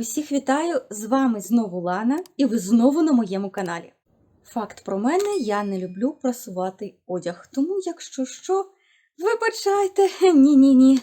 Усіх вітаю! З вами знову Лана, і ви знову на моєму каналі. Факт про мене: я не люблю просувати одяг, тому, якщо що, вибачайте, ні-ні ні.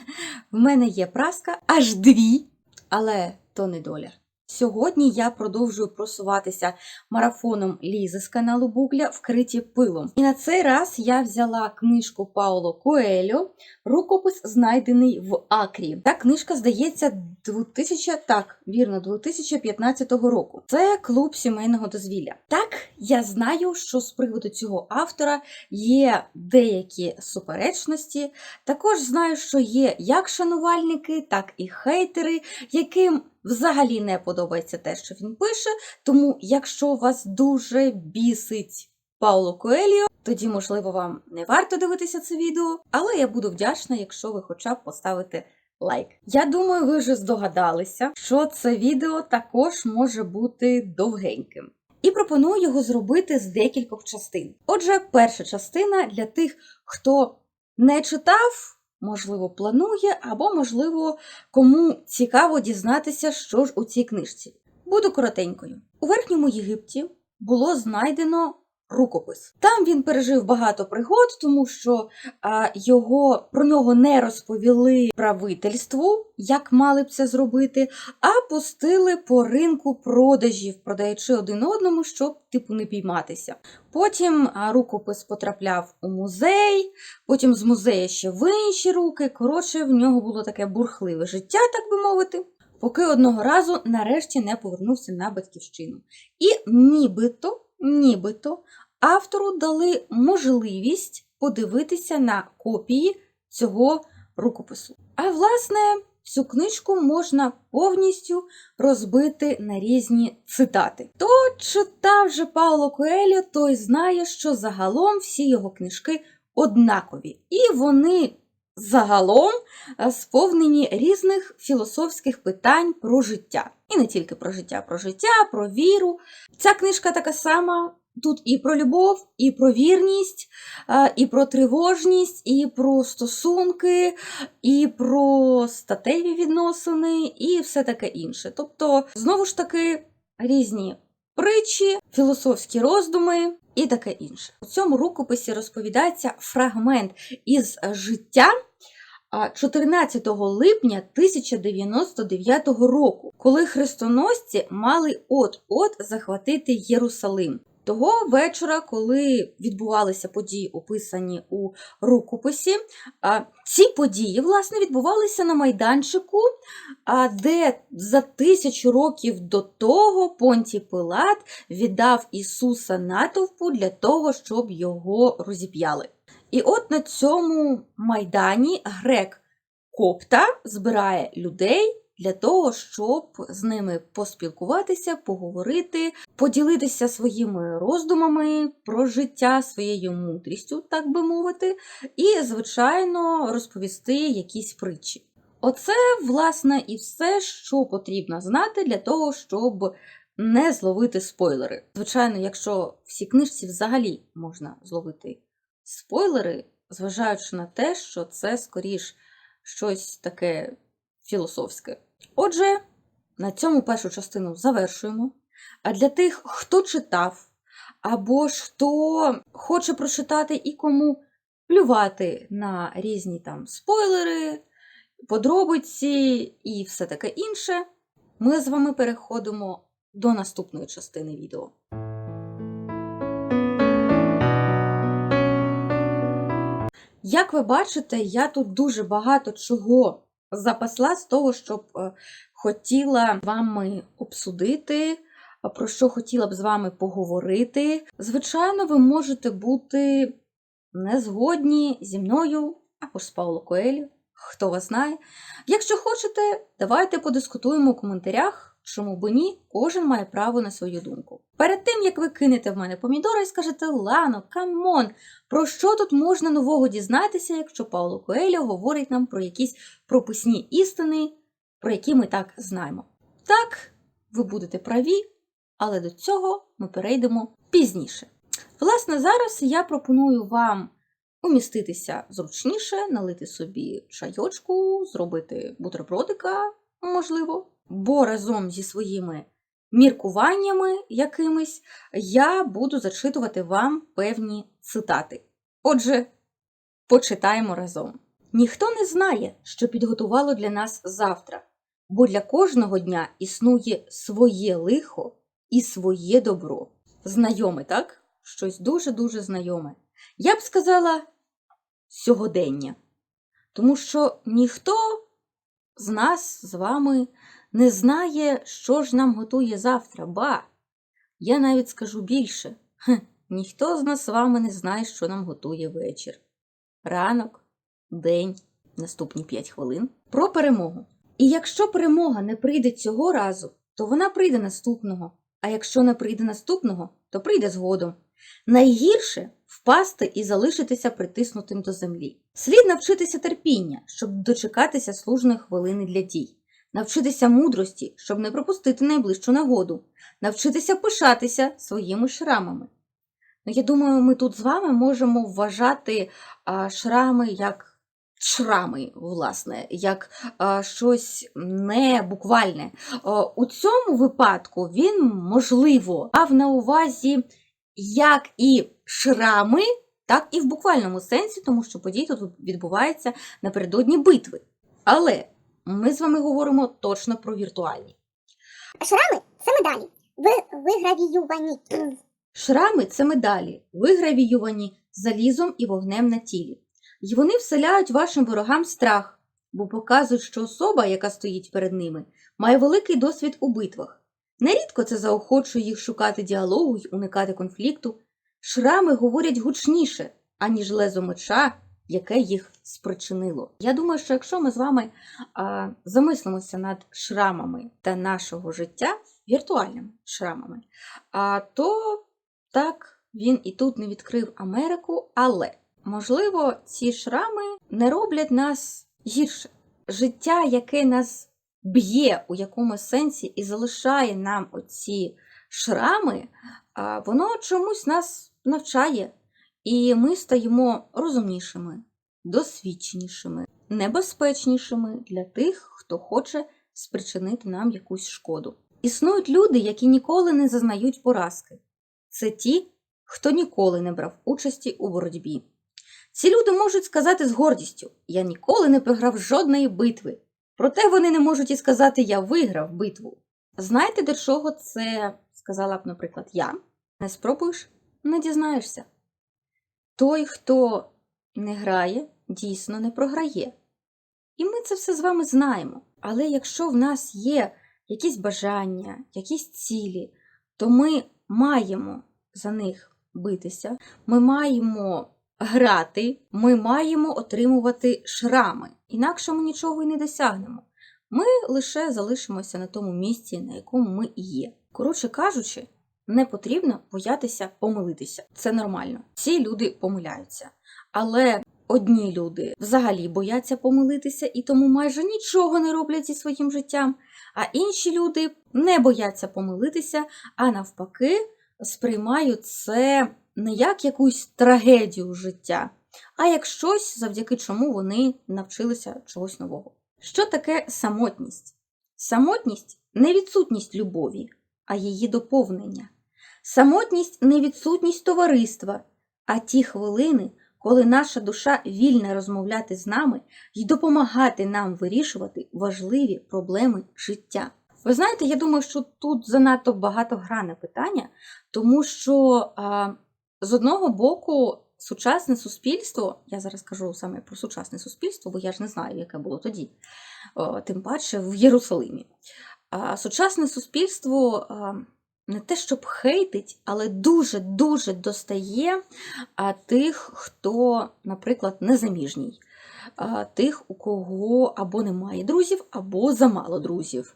В мене є праска аж дві, але то не доля. Сьогодні я продовжую просуватися марафоном Лізи з каналу Букля вкриті пилом. І на цей раз я взяла книжку Пауло Коельо Рукопис знайдений в Акрі. Та книжка здається 2000, так, вірно, 2015 року. Це клуб сімейного дозвілля. Так, я знаю, що з приводу цього автора є деякі суперечності. Також знаю, що є як шанувальники, так і хейтери, яким взагалі не подобається те, що він пише. Тому, якщо вас дуже бісить Пауло Коельо, тоді, можливо, вам не варто дивитися це відео, але я буду вдячна, якщо ви хоча б поставите лайк. Я думаю, ви вже здогадалися, що це відео також може бути довгеньким. І пропоную його зробити з декількох частин. Отже, перша частина для тих, хто не читав, можливо, планує, або, можливо, кому цікаво дізнатися, що ж у цій книжці. Буду коротенькою. У Верхньому Єгипті було знайдено рукопис. Там він пережив багато пригод, тому що а, його про нього не розповіли правительству, як мали б це зробити, а пустили по ринку продажів, продаючи один одному, щоб типу не пійматися. Потім рукопис потрапляв у музей, потім з музею ще в інші руки. Коротше, в нього було таке бурхливе життя, так би мовити. Поки одного разу нарешті не повернувся на батьківщину. І нібито, нібито автору дали можливість подивитися на копії цього рукопису. А власне, цю книжку можна повністю розбити на різні цитати. Хто читав же Пауло Коелю, той знає, що загалом всі його книжки однакові, і вони загалом е, сповнені різних філософських питань про життя. І не тільки про життя, про життя, про віру. Ця книжка така сама. Тут і про любов, і про вірність, е, і про тривожність, і про стосунки, і про статеві відносини, і все таке інше. Тобто, знову ж таки, різні притчі, філософські роздуми і таке інше. У цьому рукописі розповідається фрагмент із життя. 14 липня 1099 року, коли хрестоносці мали от-от захватити Єрусалим. Того вечора, коли відбувалися події, описані у рукописі, ці події власне відбувалися на майданчику, де за тисячу років до того Понтій Пилат віддав Ісуса натовпу для того, щоб його розіп'яли. І от на цьому майдані грек Копта збирає людей для того, щоб з ними поспілкуватися, поговорити, поділитися своїми роздумами про життя, своєю мудрістю, так би мовити, і, звичайно, розповісти якісь притчі. Оце, власне, і все, що потрібно знати для того, щоб не зловити спойлери. Звичайно, якщо в цій книжці взагалі можна зловити спойлери, зважаючи на те, що це скоріш щось таке філософське. Отже, на цьому першу частину завершуємо. А для тих, хто читав, або ж хто хоче прочитати і кому плювати на різні там спойлери, подробиці і все таке інше, ми з вами переходимо до наступної частини відео. Як ви бачите, я тут дуже багато чого запасла з того, щоб е, хотіла вами обсудити, про що хотіла б з вами поговорити. Звичайно, ви можете бути не згодні зі мною або ж з Пауло Коелі, хто вас знає. Якщо хочете, давайте подискутуємо у коментарях. Чому б ні, кожен має право на свою думку. Перед тим, як ви кинете в мене помідори і скажете Лано, камон, про що тут можна нового дізнатися, якщо Пауло Коельо говорить нам про якісь прописні істини, про які ми так знаємо? Так, ви будете праві, але до цього ми перейдемо пізніше. Власне, зараз я пропоную вам уміститися зручніше, налити собі чайочку, зробити бутербродика, можливо, бо разом зі своїми міркуваннями якимись я буду зачитувати вам певні цитати. Отже, почитаємо разом. Ніхто не знає, що підготувало для нас завтра, бо для кожного дня існує своє лихо і своє добро. Знайоме, так? Щось дуже-дуже знайоме. Я б сказала сьогодення. Тому що ніхто з нас з вами не знає, що ж нам готує завтра, ба. Я навіть скажу більше. Хе, ніхто з нас з вами не знає, що нам готує вечір. Ранок, день, наступні 5 хвилин. Про перемогу. І якщо перемога не прийде цього разу, то вона прийде наступного. А якщо не прийде наступного, то прийде згодом. Найгірше впасти і залишитися притиснутим до землі. Слід навчитися терпіння, щоб дочекатися служної хвилини для дій, навчитися мудрості, щоб не пропустити найближчу нагоду, навчитися пишатися своїми шрамами. Ну, я думаю, ми тут з вами можемо вважати а, шрами як шрами, власне, як а, щось не буквальне. А, у цьому випадку він, можливо, мав на увазі як і шрами, так і в буквальному сенсі, тому що події тут відбуваються напередодні битви. Але ми з вами говоримо точно про віртуальні. Шрами це медалі. Ви вигравіювані. Шрами це медалі, вигравіювані залізом і вогнем на тілі. І вони вселяють вашим ворогам страх, бо показують, що особа, яка стоїть перед ними, має великий досвід у битвах. Нерідко це заохочує їх шукати діалогу й уникати конфлікту. Шрами говорять гучніше, аніж лезо меча, яке їх спричинило. Я думаю, що якщо ми з вами а, замислимося над шрамами та нашого життя, віртуальними шрамами, а, то так він і тут не відкрив Америку, але можливо ці шрами не роблять нас гірше. Життя, яке нас б'є у якомусь сенсі і залишає нам оці шрами, воно чомусь нас навчає, і ми стаємо розумнішими, досвідченішими, небезпечнішими для тих, хто хоче спричинити нам якусь шкоду. Існують люди, які ніколи не зазнають поразки. Це ті, хто ніколи не брав участі у боротьбі. Ці люди можуть сказати з гордістю: я ніколи не програв жодної битви. Проте вони не можуть і сказати Я виграв битву. Знаєте, до чого це сказала б, наприклад, я? Не спробуєш, не дізнаєшся. Той, хто не грає, дійсно не програє. І ми це все з вами знаємо. Але якщо в нас є якісь бажання, якісь цілі, то ми маємо за них битися, ми маємо грати, ми маємо отримувати шрами. Інакше ми нічого і не досягнемо. Ми лише залишимося на тому місці, на якому ми і є. Коротше кажучи, не потрібно боятися помилитися. Це нормально. Всі люди помиляються. Але одні люди взагалі бояться помилитися і тому майже нічого не роблять зі своїм життям. А інші люди не бояться помилитися, а навпаки, сприймають це не як якусь трагедію життя, а як щось, завдяки чому вони навчилися чогось нового. Що таке самотність? Самотність не відсутність любові, а її доповнення. Самотність не відсутність товариства, а ті хвилини, коли наша душа вільна розмовляти з нами і допомагати нам вирішувати важливі проблеми життя. Ви знаєте, я думаю, що тут занадто багатогране питання, тому що а, з одного боку сучасне суспільство, я зараз кажу саме про сучасне суспільство, бо я ж не знаю, яке було тоді, тим паче в Єрусалимі. А, сучасне суспільство а, не те, щоб хейтить, але дуже-дуже достає тих, хто, наприклад, незаміжній. Тих, у кого або немає друзів, або замало друзів.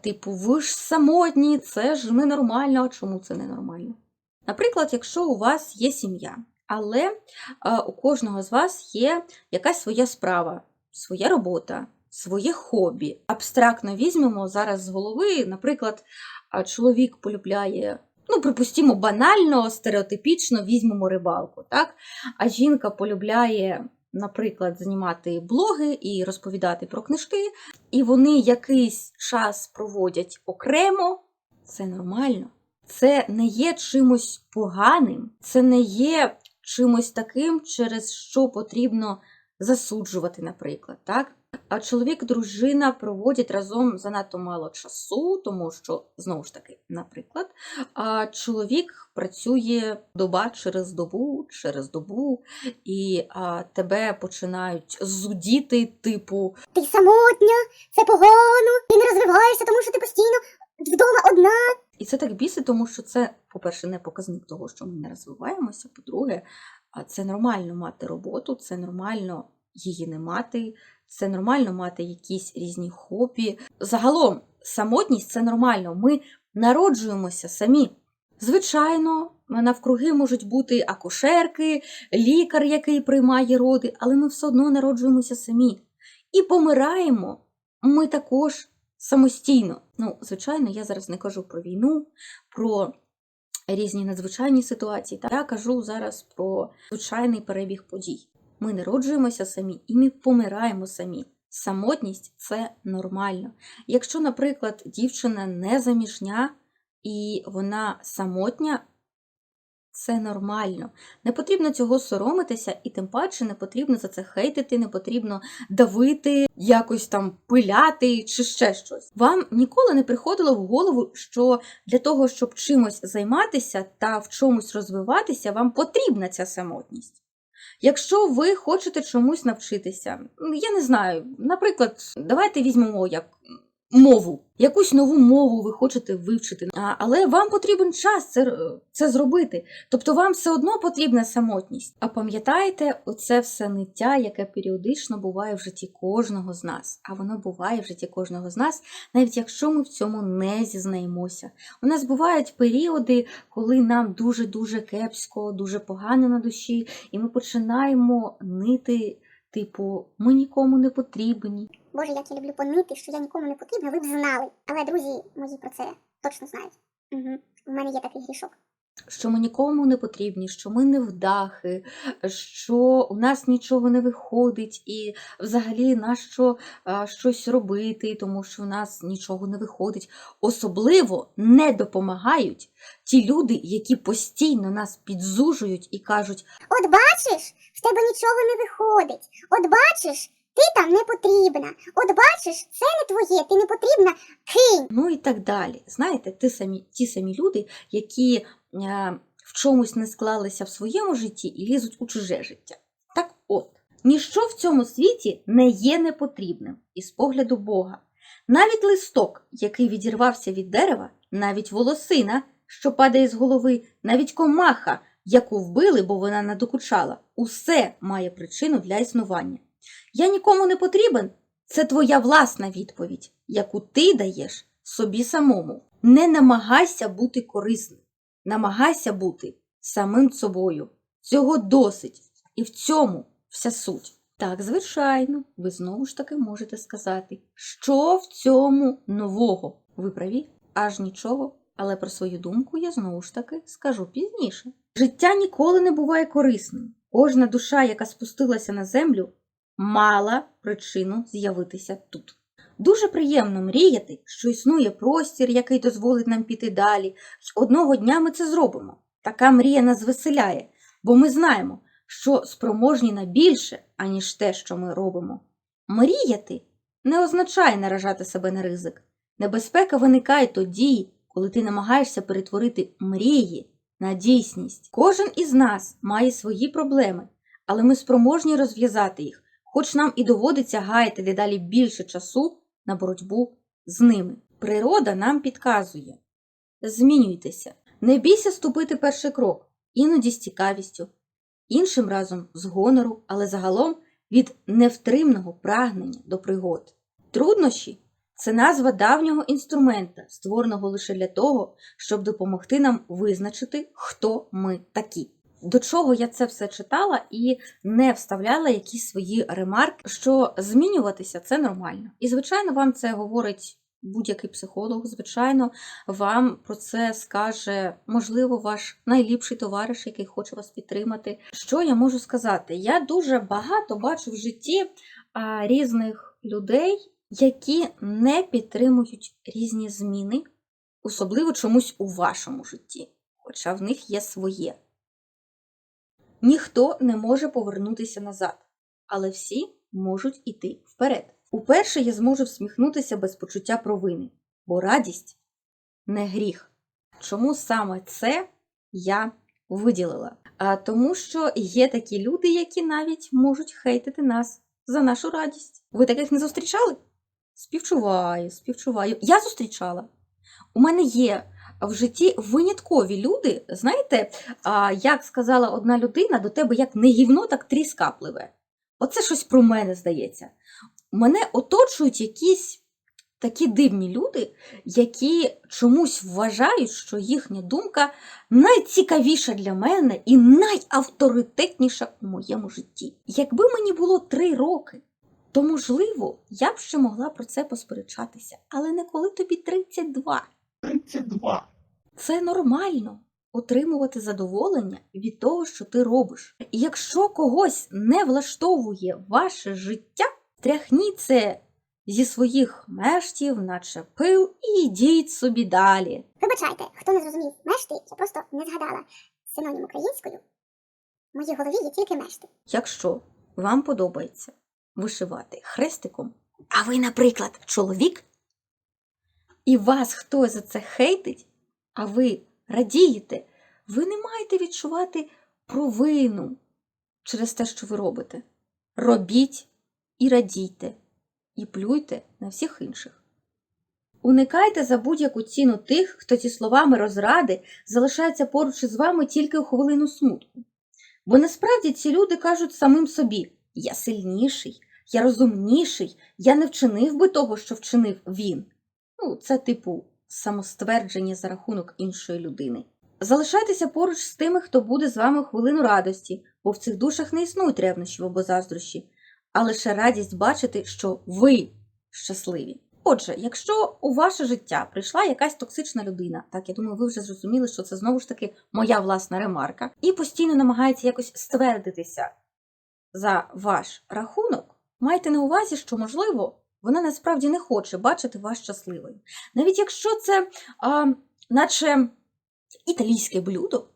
Типу, ви ж самотні, це ж ненормально. А чому це ненормально? Наприклад, якщо у вас є сім'я, але у кожного з вас є якась своя справа, своя робота, своє хобі. Абстрактно візьмемо зараз з голови, наприклад, чоловік полюбляє. Ну, припустімо, банально, стереотипічно візьмемо рибалку, так? А жінка полюбляє наприклад, знімати блоги і розповідати про книжки, і вони якийсь час проводять окремо, це нормально. Це не є чимось поганим, це не є чимось таким, через що потрібно засуджувати, наприклад. Так? А чоловік, дружина проводять разом занадто мало часу, тому що, знову ж таки, наприклад, а чоловік працює доба через добу, через добу, і а, тебе починають зудіти, типу, Ти самотня, це погано, ти не розвиваєшся, тому що ти постійно вдома одна. І це так бісить, тому що це, по-перше, не показник того, що ми не розвиваємося. По-друге, це нормально мати роботу, це нормально її не мати, це нормально мати якісь різні хобі. Загалом, самотність це нормально. Ми народжуємося самі. Звичайно, навкруги можуть бути акушерки, лікар, який приймає роди, але ми все одно народжуємося самі. І помираємо ми також самостійно. Ну, звичайно, я зараз не кажу про війну, про різні надзвичайні ситуації. Та я кажу зараз про звичайний перебіг подій. Ми народжуємося самі і ми помираємо самі. Самотність це нормально. Якщо, наприклад, дівчина не заміжня і вона самотня, це нормально. Не потрібно цього соромитися, і тим паче не потрібно за це хейтити, не потрібно давити, якось там пиляти чи ще щось. Вам ніколи не приходило в голову, що для того, щоб чимось займатися та в чомусь розвиватися, вам потрібна ця самотність. Якщо ви хочете чомусь навчитися, я не знаю, наприклад, давайте візьмемо як мову, якусь нову мову ви хочете вивчити, але вам потрібен час це, це зробити. Тобто вам все одно потрібна самотність. А пам'ятаєте, оце все ниття, яке періодично буває в житті кожного з нас. А воно буває в житті кожного з нас, навіть якщо ми в цьому не зізнаємося. У нас бувають періоди, коли нам дуже-дуже кепсько, дуже погано на душі, і ми починаємо нити, типу, ми нікому не потрібні. Боже, як я люблю понити, що я нікому не потрібна, ви б знали. Але друзі мої про це точно знають. Угу. У мене є такий грішок. що ми нікому не потрібні, що ми не вдахи, що у нас нічого не виходить, і взагалі нащо а, щось робити, тому що в нас нічого не виходить. Особливо не допомагають ті люди, які постійно нас підзужують і кажуть: От бачиш, в тебе нічого не виходить. От бачиш, ти там не потрібна. От бачиш, це не твоє, ти не потрібна. Кинь. ну і так далі. Знаєте, ті самі, ті самі люди, які е, в чомусь не склалися в своєму житті і лізуть у чуже життя. Так от, ніщо в цьому світі не є непотрібним із погляду Бога. Навіть листок, який відірвався від дерева, навіть волосина, що падає з голови, навіть комаха, яку вбили, бо вона надокучала, усе має причину для існування. Я нікому не потрібен. Це твоя власна відповідь, яку ти даєш собі самому. Не намагайся бути корисним, намагайся бути самим собою. Цього досить, і в цьому вся суть. Так, звичайно, ви знову ж таки можете сказати, що в цьому нового. Ви праві, аж нічого, але про свою думку я знову ж таки скажу пізніше. Життя ніколи не буває корисним. Кожна душа, яка спустилася на землю, мала причину з'явитися тут. Дуже приємно мріяти, що існує простір, який дозволить нам піти далі. Одного дня ми це зробимо. Така мрія нас веселяє, бо ми знаємо, що спроможні на більше, аніж те, що ми робимо. Мріяти не означає наражати себе на ризик. Небезпека виникає тоді, коли ти намагаєшся перетворити мрії на дійсність. Кожен із нас має свої проблеми, але ми спроможні розв'язати їх, хоч нам і доводиться гаяти дедалі більше часу на боротьбу з ними. Природа нам підказує змінюйтеся, не бійся ступити перший крок, іноді з цікавістю, іншим разом з гонору, але загалом від невтримного прагнення до пригод. Труднощі це назва давнього інструмента, створеного лише для того, щоб допомогти нам визначити, хто ми такі. До чого я це все читала і не вставляла якісь свої ремарки, що змінюватися це нормально. І, звичайно, вам це говорить будь-який психолог, звичайно, вам про це скаже, можливо, ваш найліпший товариш, який хоче вас підтримати. Що я можу сказати? Я дуже багато бачу в житті а, різних людей, які не підтримують різні зміни, особливо чомусь у вашому житті, хоча в них є своє. Ніхто не може повернутися назад, але всі можуть іти вперед. Уперше я зможу всміхнутися без почуття провини, бо радість не гріх. Чому саме це я виділила? А тому, що є такі люди, які навіть можуть хейтити нас за нашу радість. Ви таких не зустрічали? Співчуваю, співчуваю. Я зустрічала. У мене є в житті виняткові люди. Знаєте, як сказала одна людина, до тебе як не гівно, так тріска пливе. Оце щось про мене здається. Мене оточують якісь такі дивні люди, які чомусь вважають, що їхня думка найцікавіша для мене і найавторитетніша у моєму житті. Якби мені було три роки, то можливо я б ще могла про це посперечатися, але не коли тобі 32. 32. Це нормально отримувати задоволення від того, що ти робиш. І якщо когось не влаштовує ваше життя, тряхніть це зі своїх мештів, наче пил, і йдіть собі далі. Вибачайте, хто не зрозумів мешти, я просто не згадала синонім українською. В моїй голові є тільки мешти. Якщо вам подобається вишивати хрестиком, а ви, наприклад, чоловік, і вас хтось за це хейтить, а ви радієте, ви не маєте відчувати провину через те, що ви робите. Робіть і радійте, і плюйте на всіх інших. Уникайте за будь-яку ціну тих, хто ці словами розради залишається поруч із вами тільки у хвилину смутку. Бо насправді ці люди кажуть самим собі: я сильніший, я розумніший, я не вчинив би того, що вчинив він. Ну, це типу самоствердження за рахунок іншої людини. Залишайтеся поруч з тими, хто буде з вами хвилину радості, бо в цих душах не існують ревнощів або заздрощі, а лише радість бачити, що ви щасливі. Отже, якщо у ваше життя прийшла якась токсична людина, так я думаю, ви вже зрозуміли, що це знову ж таки моя власна ремарка, і постійно намагається якось ствердитися за ваш рахунок, майте на увазі, що можливо вона насправді не хоче бачити вас щасливою. Навіть якщо це, а, наче італійське блюдо,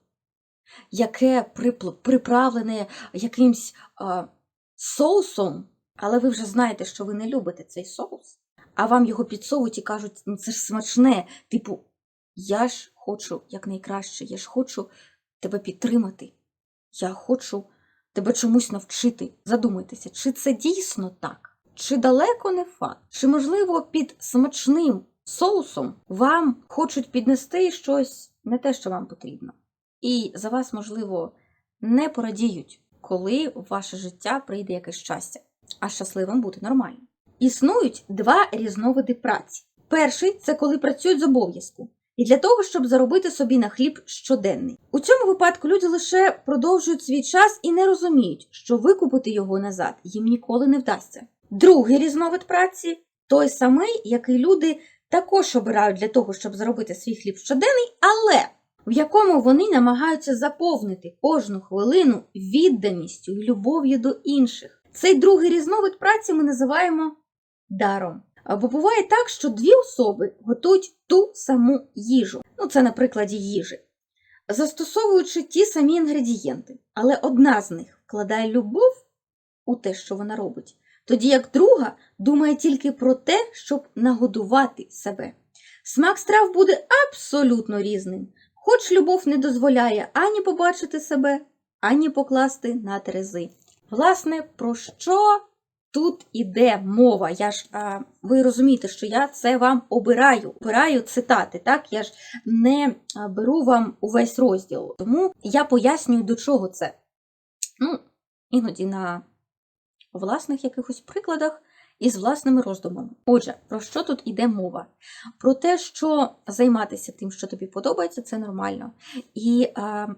яке приправлене якимсь а, соусом, але ви вже знаєте, що ви не любите цей соус, а вам його підсовують і кажуть, ну це ж смачне. Типу, я ж хочу якнайкраще, я ж хочу тебе підтримати. Я хочу тебе чомусь навчити. Задумайтеся, чи це дійсно так? Чи далеко не факт? Чи, можливо, під смачним соусом вам хочуть піднести щось не те, що вам потрібно? І за вас, можливо, не порадіють, коли в ваше життя прийде якесь щастя, а щасливим бути нормально. Існують два різновиди праці. Перший це коли працюють з обов'язку, і для того, щоб заробити собі на хліб щоденний. У цьому випадку люди лише продовжують свій час і не розуміють, що викупити його назад їм ніколи не вдасться. Другий різновид праці той самий, який люди також обирають для того, щоб заробити свій хліб щоденний, але в якому вони намагаються заповнити кожну хвилину відданістю і любов'ю до інших. Цей другий різновид праці ми називаємо даром. Бо буває так, що дві особи готують ту саму їжу. Ну, це на прикладі їжі, застосовуючи ті самі інгредієнти, але одна з них вкладає любов у те, що вона робить, тоді як друга думає тільки про те, щоб нагодувати себе. Смак страв буде абсолютно різним, хоч любов не дозволяє ані побачити себе, ані покласти на терези. Власне, про що тут іде мова? Я ж а, ви розумієте, що я це вам обираю, обираю цитати. Так, я ж не беру вам увесь розділ. Тому я пояснюю, до чого це. Ну, іноді на власних якихось прикладах і з власними роздумами. Отже, про що тут іде мова? Про те, що займатися тим, що тобі подобається, це нормально. І е,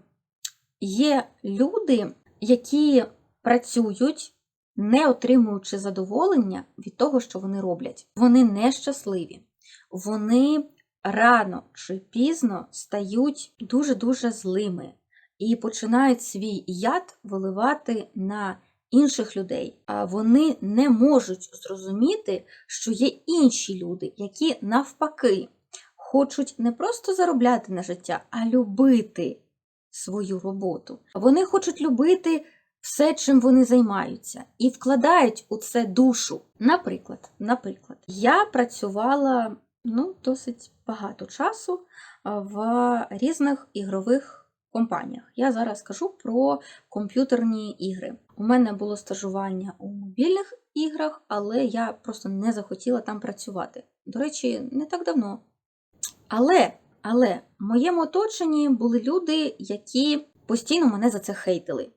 є люди, які працюють, не отримуючи задоволення від того, що вони роблять. Вони нещасливі. вони рано чи пізно стають дуже-дуже злими і починають свій яд виливати на інших людей. А вони не можуть зрозуміти, що є інші люди, які навпаки хочуть не просто заробляти на життя, а любити свою роботу. Вони хочуть любити все, чим вони займаються, і вкладають у це душу. Наприклад, наприклад, я працювала ну, досить багато часу в різних ігрових компаніях. Я зараз кажу про комп'ютерні ігри. У мене було стажування у мобільних іграх, але я просто не захотіла там працювати. До речі, не так давно. Але, але в моєму оточенні були люди, які постійно мене за це хейтили.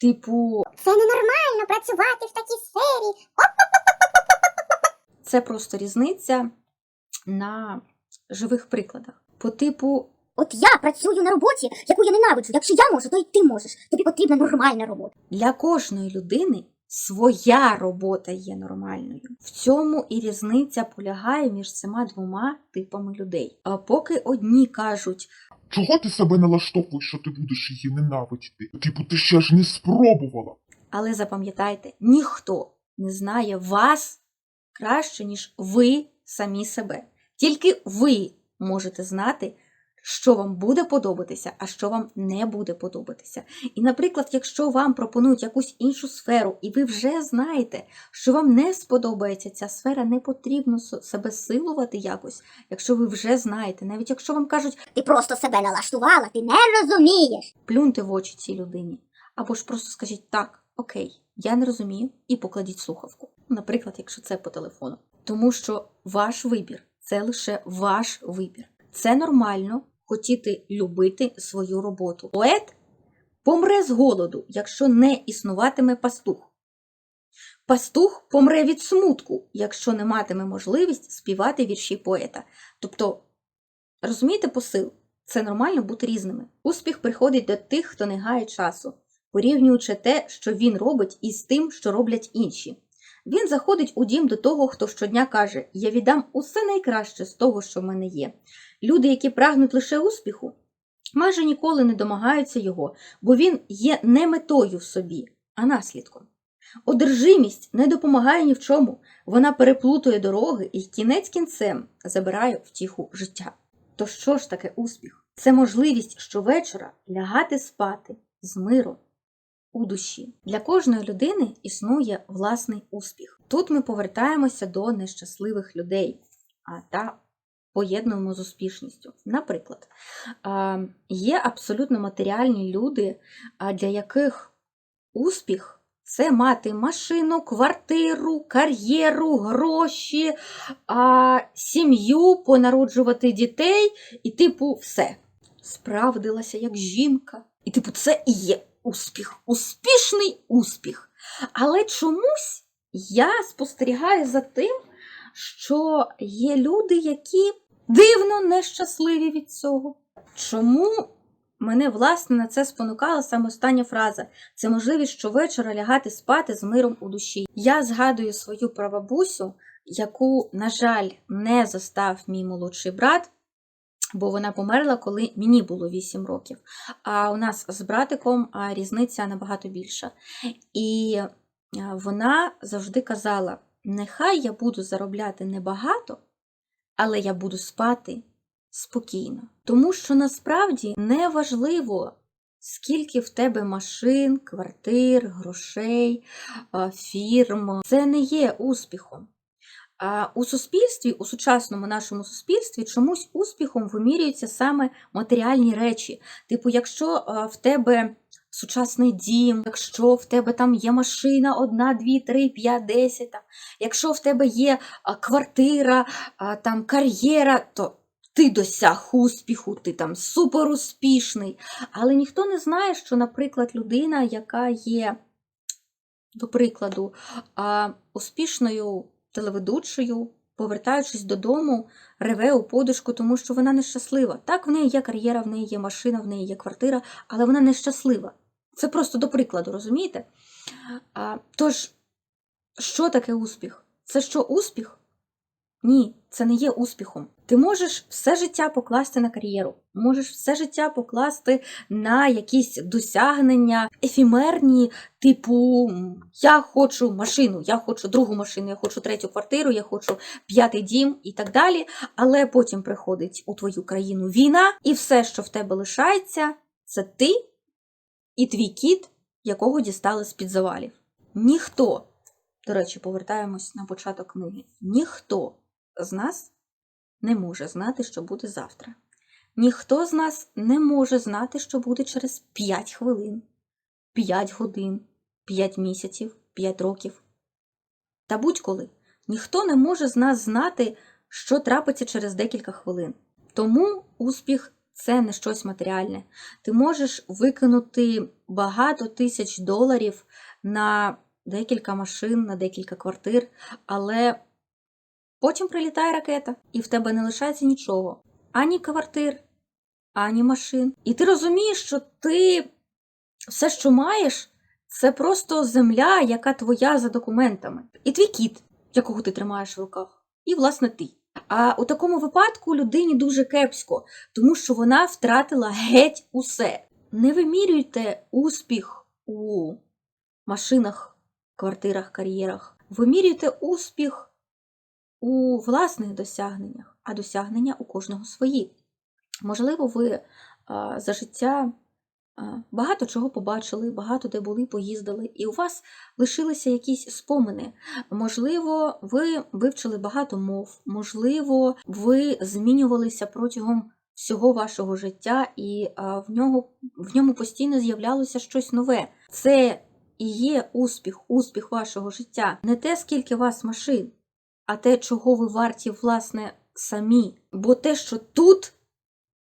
Типу, Це ненормально працювати в такій сфері. це просто різниця на живих прикладах. По типу, От я працюю на роботі, яку я ненавиджу. Якщо я можу, то й ти можеш. Тобі потрібна нормальна робота. для кожної людини своя робота є нормальною. В цьому і різниця полягає між цими двома типами людей. А поки одні кажуть, Чого ти себе налаштовуєш, що ти будеш її ненавидіти? Типу, ти ще ж не спробувала. але запам'ятайте, ніхто не знає вас краще, ніж ви самі себе. Тільки ви можете знати, що вам буде подобатися, а що вам не буде подобатися. І, наприклад, якщо вам пропонують якусь іншу сферу, і ви вже знаєте, що вам не сподобається ця сфера, не потрібно себе силувати якось, якщо ви вже знаєте, навіть якщо вам кажуть, Ти просто себе налаштувала, ти не розумієш. плюньте в очі цій людині. Або ж просто скажіть так, окей, я не розумію, і покладіть слухавку. Наприклад, якщо це по телефону. Тому що ваш вибір це лише ваш вибір. Це нормально хотіти любити свою роботу. Поет помре з голоду, якщо не існуватиме пастух. Пастух помре від смутку, якщо не матиме можливість співати вірші поета. Тобто, розумієте посил? Це нормально бути різними. Успіх приходить до тих, хто не гає часу, порівнюючи те, що він робить, із тим, що роблять інші. Він заходить у дім до того, хто щодня каже: Я віддам усе найкраще з того, що в мене є. Люди, які прагнуть лише успіху, майже ніколи не домагаються його, бо він є не метою в собі, а наслідком. Одержимість не допомагає ні в чому, вона переплутує дороги і кінець кінцем забирає втіху життя. То що ж таке успіх? Це можливість щовечора лягати спати з миром у душі. Для кожної людини існує власний успіх. Тут ми повертаємося до нещасливих людей а, та поєднуємо з успішністю. Наприклад, є абсолютно матеріальні люди, для яких успіх це мати машину, квартиру, кар'єру, гроші, а, сім'ю, понароджувати дітей, і, типу, все. Справдилася як жінка. І, типу, це і є успіх, успішний успіх. Але чомусь я спостерігаю за тим, що є люди, які дивно нещасливі від цього. Чому мене власне на це спонукала саме остання фраза? Це можливість щовечора лягати спати з миром у душі. Я згадую свою прабабусю, яку, на жаль, не застав мій молодший брат, бо вона померла, коли мені було 8 років. А у нас з братиком різниця набагато більша. І вона завжди казала: нехай я буду заробляти небагато, але я буду спати спокійно. Тому що насправді не важливо, скільки в тебе машин, квартир, грошей, фірм. Це не є успіхом. У суспільстві, у сучасному нашому суспільстві, чомусь успіхом вимірюються саме матеріальні речі. Типу, якщо в тебе сучасний дім, якщо в тебе там є машина, одна, дві, три, п'ять, десять, якщо в тебе є квартира, там кар'єра, то ти досяг успіху, ти там супер успішний. Але ніхто не знає, що, наприклад, людина, яка є, до прикладу, успішною телеведучою, повертаючись додому, реве у подушку, тому що вона нещаслива. Так, в неї є кар'єра, в неї є машина, в неї є квартира, але вона нещаслива. Це просто до прикладу, розумієте? А, тож, що таке успіх? Це що успіх? Ні, це не є успіхом. Ти можеш все життя покласти на кар'єру, можеш все життя покласти на якісь досягнення ефімерні, типу я хочу машину, я хочу другу машину, я хочу третю квартиру, я хочу п'ятий дім і так далі. Але потім приходить у твою країну війна, і все, що в тебе лишається, це ти і твій кіт, якого дістали з-під завалів. Ніхто, до речі, повертаємось на початок книги. Ніхто з нас не може знати, що буде завтра. Ніхто з нас не може знати, що буде через 5 хвилин, 5 годин, 5 місяців, 5 років. Та будь-коли ніхто не може з нас знати, що трапиться через декілька хвилин. Тому успіх це не щось матеріальне. Ти можеш викинути багато тисяч доларів на декілька машин, на декілька квартир, але потім прилітає ракета, і в тебе не лишається нічого: ані квартир, ані машин. І ти розумієш, що ти все, що маєш, це просто земля, яка твоя за документами. І твій кіт, якого ти тримаєш в руках, і, власне, ти. А у такому випадку людині дуже кепсько, тому що вона втратила геть усе. Не вимірюйте успіх у машинах, квартирах, кар'єрах. Вимірюйте успіх у власних досягненнях, а досягнення у кожного свої. Можливо, ви а, за життя а, багато чого побачили, багато де були, поїздили, і у вас лишилися якісь спомини. Можливо, ви вивчили багато мов, можливо, ви змінювалися протягом всього вашого життя, і а, в, нього, в ньому постійно з'являлося щось нове. Це і є успіх, успіх вашого життя. Не те, скільки вас машин, а те, чого ви варті, власне, самі. Бо те, що тут,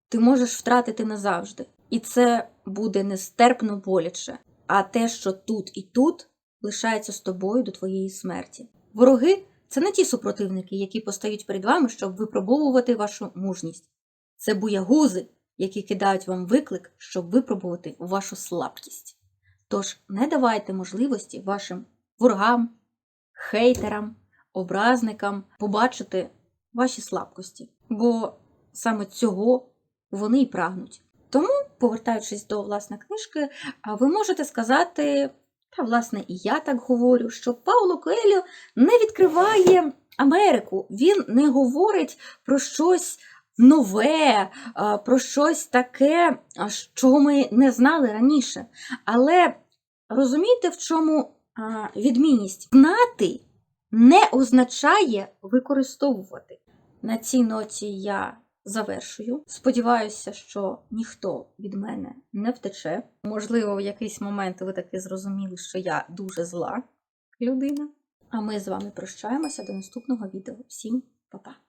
ти можеш втратити назавжди. І це буде нестерпно боляче. А те, що тут і тут, лишається з тобою до твоєї смерті. Вороги це не ті супротивники, які постають перед вами, щоб випробовувати вашу мужність. Це буягузи, які кидають вам виклик, щоб випробувати вашу слабкість. Тож не давайте можливості вашим ворогам, хейтерам, образникам побачити ваші слабкості, бо саме цього вони й прагнуть. Тому, повертаючись до власне книжки, ви можете сказати, та власне і я так говорю, що Пауло Коельо не відкриває Америку, він не говорить про щось нове, про щось таке, що ми не знали раніше. Але розумієте, в чому відмінність? Знати не означає використовувати. На цій ноті я завершую. Сподіваюся, що ніхто від мене не втече. Можливо, в якийсь момент ви таки зрозуміли, що я дуже зла людина. А ми з вами прощаємося до наступного відео. Всім па-па!